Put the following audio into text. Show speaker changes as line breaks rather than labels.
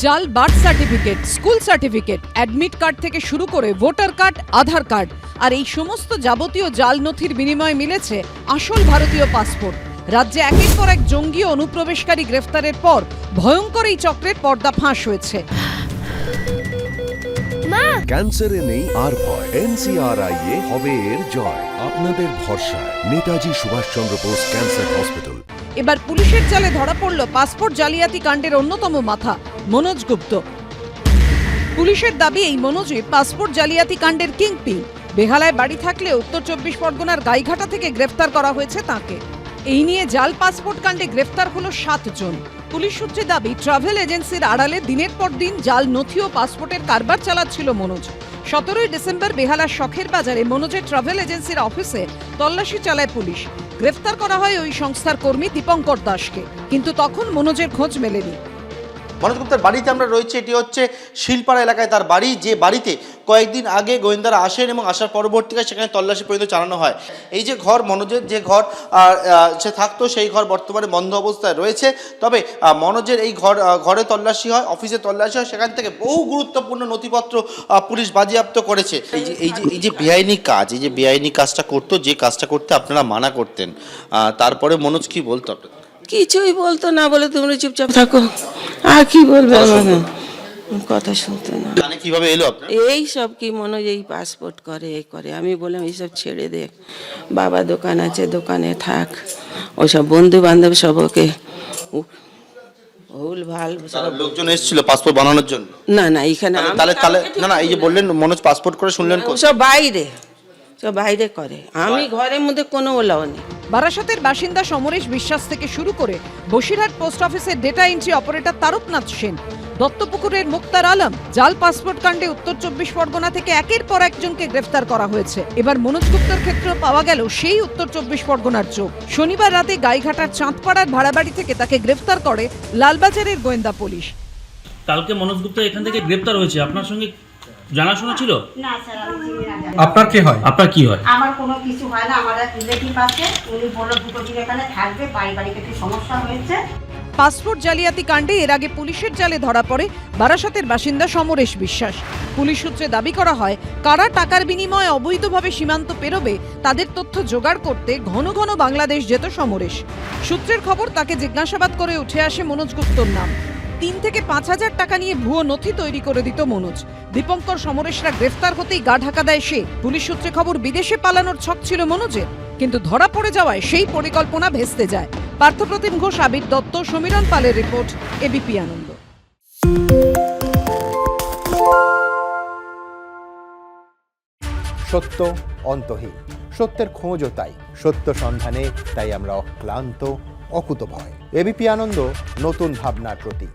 জাল birth certificate school certificate admit card থেকে শুরু করে ভোটার কার্ড আধার কার্ড আর এই সমস্ত যাবতীয় জাল নথির বিনিময়ে মিলেছে আসল ভারতীয় পাসপোর্ট। রাজ্যে একের পর এক জঙ্গি অনুপ্রবেশকারী গ্রেফতারের পর ভয়ঙ্কর এই চক্রের পর্দা ফাঁস হয়েছে।
ক্যান্সারে নেই আর ভয়। এনসিআরআই এ হবে এর জয়। আপনাদের ভরসা নেতাজি সুভাষচন্দ্র বোস ক্যান্সার হসপিটাল।
এবার পুলিশের জালে ধরা পড়ল পাসপোর্ট জালিয়াতি কাণ্ডের অন্যতম মাথা, মনোজ গুপ্ত। পুলিশের দাবি এই মনোজই পাসপোর্ট জালিয়াতি কাণ্ডের কিংপিন বেহালায় বাড়ি থাকলে উত্তর চব্বিশ পরগনার গাইঘাটা থেকে গ্রেফতার করা হয়েছে তাকে। এই নিয়ে জাল পাসপোর্ট কাণ্ডে গ্রেফতার হলো সাতজন পুলিশ সূত্রে দাবি, ট্রাভেল এজেন্সির আড়ালে দিনের পর দিন জাল নথি ও পাসপোর্টের কারবার চালাচ্ছিল মনোজ। সতেরোই ডিসেম্বর বেহালার শখের বাজারে মনোজের ট্রাভেল এজেন্সির অফিসে তল্লাশি চালায় পুলিশ। গ্রেফতার করা হয় ওই সংস্থার কর্মী দীপঙ্কর দাসকে। কিন্তু তখন মনোজের খোঁজ মেলেনি।
মনোজ গুপ্তার বাড়িতে আমরা রয়েছে, এটি হচ্ছে শিলপাড়া এলাকায় তার বাড়ি, যে বাড়িতে কয়েকদিন আগে গোয়েন্দারা আসেন এবং আসার পরবর্তীকালে সেখানে তল্লাশি পর্যন্ত চালানো হয়। এই যে ঘর, মনোজের যে ঘর সে থাকতো, সেই ঘর বর্তমানে বন্ধ অবস্থায় রয়েছে। তবে মনোজের এই ঘর ঘরে তল্লাশি হয়, অফিসে তল্লাশি হয়, সেখান থেকে বহু গুরুত্বপূর্ণ নথিপত্র পুলিশ বাজেয়াপ্ত করেছে। এই যে এই যে এই যে বেআইনি কাজ, এই যে বেআইনি কাজটা করতো, যে কাজটা করতে আপনারা মানা করতেন তারপরে মনোজ কি বলতো আপনাদের?
কিছুই বলতো না বলে তোমরা চুপচাপ থাকো। আর কি বলবে আমাকে? কথা শুনতো না।
জানে কীভাবে এলো আপনার?
এই সব কি মনে হয় এই পাসপোর্ট করে এই করে। আমি বললাম এইসব ছেড়ে দে। বাবা দোকান আছে দোকানে থাক। ওসব বন্ধু বান্ধব সব ওকে উ- ভুল ভালো সব
লোকজন এসেছিল পাসপোর্ট বানানোর জন্য?
না না এইখানে আমি
তাহলে তাহলে না না এই যে বললেন মনোজ পাসপোর্ট করে শুনলেন কোথায়?
সব বাইরে সব বাইরে করে। আমি ঘরের মধ্যে কোনো ওলাও নেই।
বারাসাতের বাসিন্দা সমরেশ বিশ্বাস থেকে শুরু করে বসিরহাট পোস্ট অফিসের data entry operator Taraknath Sen, দত্তপুকুরের Muktar Alam, জাল পাসপোর্ট কাণ্ডে উত্তর চব্বিশ পরগনা থেকে একের পর একজনকে গ্রেফতার করা হয়েছে। এবার মনোজ গুপ্তর ক্ষেত্রে পাওয়া গেল সেই উত্তর চব্বিশ পরগনার চোখ। শনিবার রাতে গাইঘাটার চাঁদপাড়ার ভাড়াবাড়ি থেকে তাকে গ্রেফতার করে লালবাজারের গোয়েন্দা পুলিশ।
কালকে মনোজ গুপ্তা এখান থেকে গ্রেপ্তার হয়েছে। আপনার সঙ্গে জানাশোনা ছিল?
না স্যার আমি চিনি না। জানি।
আপনার কে হয়?
আপনার কি হয়?
আমার কোনো কিছু হয় না আমার এক রিলেটিভ আছে উনি বলল দুটো দিন এখানে থাকবে পারিবারিক একটু সমস্যা হয়েছে।
পাসপোর্ট জালিয়াতি কাণ্ডে এর আগে পুলিশের জালে ধরা পড়ে বারাসাতের বাসিন্দা সমরেশ বিশ্বাস। পুলিশ সূত্রে দাবি করা হয় কারা টাকার বিনিময়ে অবৈধভাবে সীমান্ত পেরোবে তাদের তথ্য জোগাড় করতে ঘন ঘন বাংলাদেশ যেত সমরেশ। সূত্রের খবর তাকে জিজ্ঞাসাবাদ করে উঠে আসে মনোজ গুপ্তর নাম। তিন থেকে পাঁচ হাজার টাকা নিয়ে ভুয়ো নথি তৈরি করে দিত মনোজ। দীপঙ্কর সমরেশরা গ্রেফতার হতেই গা ঢাকা দেয় সে। পুলিশ সূত্রে খবর, বিদেশে পালানোর ছক ছিল মনোজের, কিন্তু ধরা পড়ে যাওয়ায় সেই পরিকল্পনা ভেস্তে যায়। পার্থপ্রতিম ঘোষ, আবির দত্ত, সমীরণ পালের রিপোর্ট এবিপি আনন্দ।
সত্য অন্তহীন, সত্যের খোঁজও তাই। সত্য সন্ধানে তাই আমরা অক্লান্ত, অকুতভয়। এবিপি আনন্দ, নতুন ভাবনার প্রতীক।